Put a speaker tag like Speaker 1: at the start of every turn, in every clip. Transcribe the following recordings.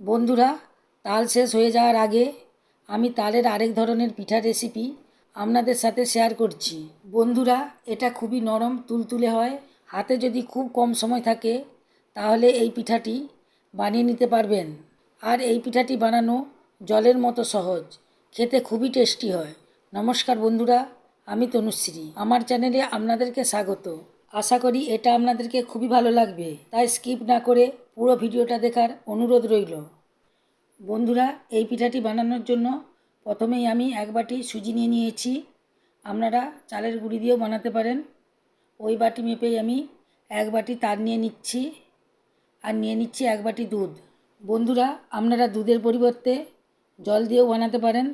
Speaker 1: বন্ধুরা, তাল শেষ হয়ে যাওয়ার আগে আমি তালের আরেক ধরনের পিঠা রেসিপি আপনাদের সাথে শেয়ার করছি। বন্ধুরা, এটা খুবই নরম, তুলতুলে হয়। হাতে যদি খুব কম সময় থাকে, তাহলে এই পিঠাটি বানিয়ে নিতে পারবেন। আর এই পিঠাটি বানানো জলের মতো সহজ, খেতে খুবই টেস্টি হয়। নমস্কার বন্ধুরা, আমি তনুশ্রী। আমার চ্যানেলে আপনাদেরকে স্বাগত। আশা করি এটা আপনাদেরকে খুবই ভালো লাগবে। তাই স্কিপ না করে পুরো ভিডিওটা দেখার অনুরোধ রইল। বন্ধুরা, এই পিঠাটি বানানোর জন্য প্রথমেই আমি এক বাটি সুজি নিয়ে নিয়েছি। আপনারা চালের গুঁড়ি দিয়েও বানাতে পারেন। ওই বাটি মেপেই আমি এক বাটি তার নিয়ে নিচ্ছি আর নিয়ে নিচ্ছি এক বাটি দুধ। বন্ধুরা, আপনারা দুধের পরিবর্তে জল দিয়েও বানাতে পারেন,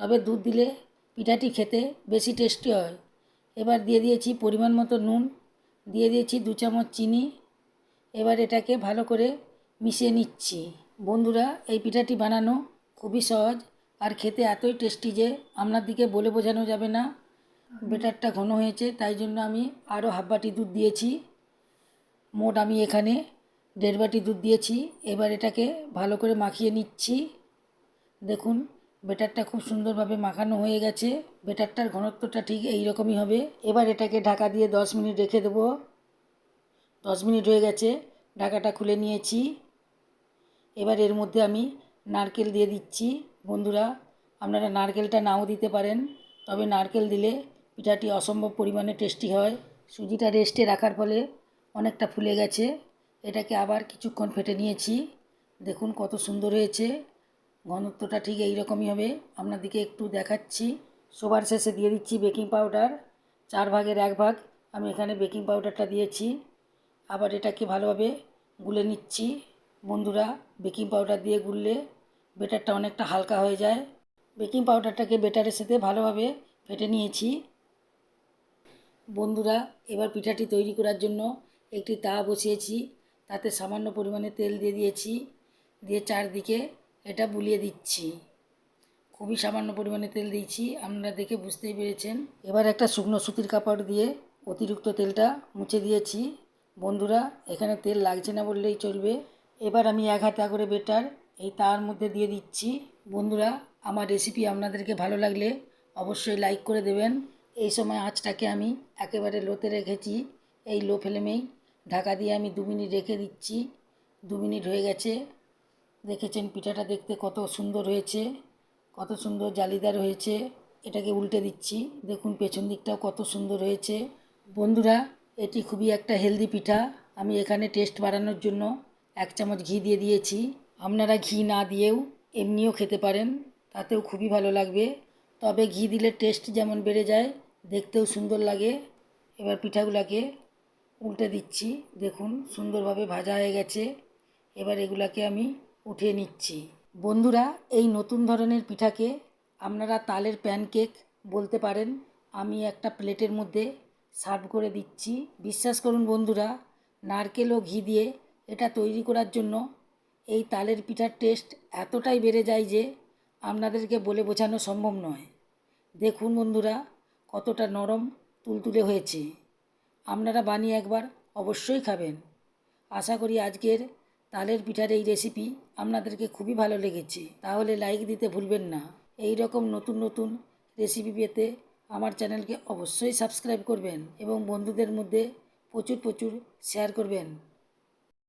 Speaker 1: তবে দুধ দিলে পিঠাটি খেতে বেশি টেস্টি হয়। এবার দিয়ে দিয়েছি পরিমাণ মতো নুন, দিয়ে দিয়েছি দু চামচ চিনি এবার এটাকে ভালো করে মিশিয়ে নিচ্ছি। বন্ধুরা, এই পিঠাটি বানানো খুবই সহজ আর খেতে এতই টেস্টি যে আপনার দিকে বলে বোঝানো যাবে না। বেটারটা ঘন হয়েছে, তাই জন্য আমি আরও হাফ বাটি দুধ দিয়েছি। মোট আমি এখানে দেড় বাটি দুধ দিয়েছি। এবার এটাকে ভালো করে মাখিয়ে নিচ্ছি। দেখুন বেটারটা খুব সুন্দরভাবে মাখানো হয়ে গেছে। বেটারটার ঘনত্বটা ঠিক এই রকমই হবে। এবার এটাকে ঢাকা দিয়ে দশ মিনিট রেখে দেবো। দশ মিনিট হয়ে গেছে, ঢাকাটা খুলে নিয়েছি। এবার এর মধ্যে আমি নারকেল দিয়ে দিচ্ছি। বন্ধুরা, আপনারা নারকেলটা নাও দিতে পারেন, তবে নারকেল দিলে পিঠাটি অসম্ভব পরিমাণে টেস্টি হয়। সুজিটা রেস্টে রাখার ফলে অনেকটা ফুলে গেছে। এটাকে আবার কিছুক্ষণ ফেটে নিয়েছি। দেখুন কত সুন্দর হয়েছে। ঘনত্বটা ঠিক এই রকমই হবে। আপনাদেরকে একটু দেখাচ্ছি। সবার শেষে দিয়ে দিচ্ছি বেকিং পাউডার চার ভাগের এক ভাগ আমি এখানে বেকিং পাউডারটা দিয়েছি। আবার এটাকে ভালোভাবে গুলে নিচ্ছি। বন্ধুরা, বেকিং পাউডার দিয়ে গুললে বেটারটা অনেকটা হালকা হয়ে যায়। বেকিং পাউডারটাকে বেটারের সাথে ভালোভাবে ফেটে নিয়েছি। বন্ধুরা, এবার পিঠাটি তৈরি করার জন্য একটি তা বসিয়েছি। তাতে সামান্য পরিমাণে তেল দিয়ে দিয়েছি। দিয়ে চারদিকে এটা বুলিয়ে দিচ্ছি। খুবই সামান্য পরিমাণে তেল দিয়েছি, আপনারা দেখে বুঝতেই পেরেছেন। এবার একটা শুকনো সুতির কাপড় দিয়ে অতিরিক্ত তেলটা মুছে দিয়েছি। বন্ধুরা, এখানে তেল লাগছে না বললেই চলবে। এবার আমি এক হাতা করে বেটার এই তাওয়ার মধ্যে দিয়ে দিচ্ছি। বন্ধুরা, আমার রেসিপি আপনাদেরকে ভালো লাগলে অবশ্যই লাইক করে দেবেন। এই সময় আঁচটাকে আমি একেবারে লোতে রেখেছি। এই লো ফ্লেমেই ঢাকা দিয়ে আমি দু মিনিট রেখে দিচ্ছি। দু মিনিট হয়ে গেছে। দেখেছেন পিঠাটা দেখতে কত সুন্দর হয়েছে, কত সুন্দর জালিদার হয়েছে। এটাকে উল্টে দিচ্ছি। দেখুন পেছন দিকটাও কত সুন্দর হয়েছে। বন্ধুরা এটি খুবই একটা হেলদি পিঠা। আমি এখানে টেস্ট বাড়ানোর জন্য এক চামচ ঘি দিয়ে দিয়েছি। আপনারা ঘি না দিয়েও এমনিও খেতে পারেন, তাতেও খুবই ভালো লাগবে। তবে ঘি দিলে টেস্ট যেমন বেড়ে যায়, দেখতেও সুন্দর লাগে। এবার পিঠাগুলাকে উল্টে দিচ্ছি। দেখুন, সুন্দরভাবে ভাজা হয়ে গেছে। এবার এগুলাকে আমি উঠিয়ে নিচ্ছি। বন্ধুরা, এই নতুন ধরনের পিঠাকে আপনারা তালের প্যানকেক বলতে পারেন। আমি একটা প্লেটের মধ্যে সার্ভ করে দিচ্ছি। বিশ্বাস করুন বন্ধুরা, নারকেল ও ঘি দিয়ে এটা তৈরি করার জন্য এই তালের পিঠার টেস্ট এতটাই বেড়ে যায় যে আপনাদেরকে বলে বোঝানো সম্ভব নয়। দেখুন বন্ধুরা, কতটা নরম তুলতুলে হয়েছে। আপনারা বানিয়ে একবার অবশ্যই খাবেন। আশা করি আজকের তালের পিঠার এই রেসিপি আপনাদেরকে খুবই ভালো লেগেছে। তাহলে লাইক দিতে ভুলবেন না। এই রকম নতুন নতুন রেসিপি পেতে আমার চ্যানেলকে অবশ্যই সাবস্ক্রাইব করবেন এবং বন্ধুদের মধ্যে প্রচুর প্রচুর শেয়ার করবেন।